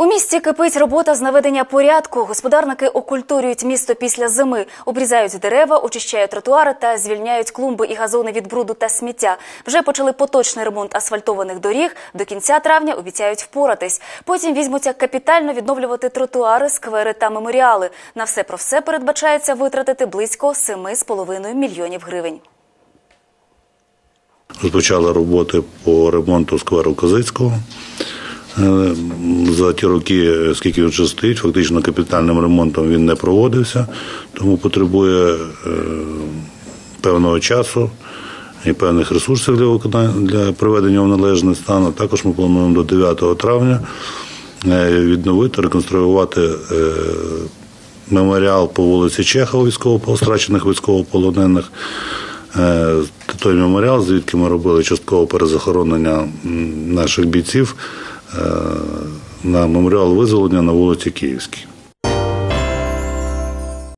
У місті кипить робота з наведення порядку. Господарники окультурюють місто після зими, обрізають дерева, очищають тротуари та звільняють клумби і газони від бруду та сміття. Вже почали поточний ремонт асфальтованих доріг. До кінця травня обіцяють впоратись. Потім візьмуться капітально відновлювати тротуари, сквери та меморіали. На все про все передбачається витратити близько 7,5 мільйонів гривень. Розпочали роботи по ремонту скверу Козицького. Е, За ті роки, скільки він стоїть, фактично капітальним ремонтом він не проводився, тому потребує е, певного часу і певних ресурсів для виконання для приведення в належний стан. Також ми плануємо до 9 травня е, відновити, реконструювати е, меморіал по вулиці Чехова, військово військовополонених. Е, Той меморіал, звідки ми робили часткове перезахоронення наших бійців е, на меморіал визволення на вулиці Київській.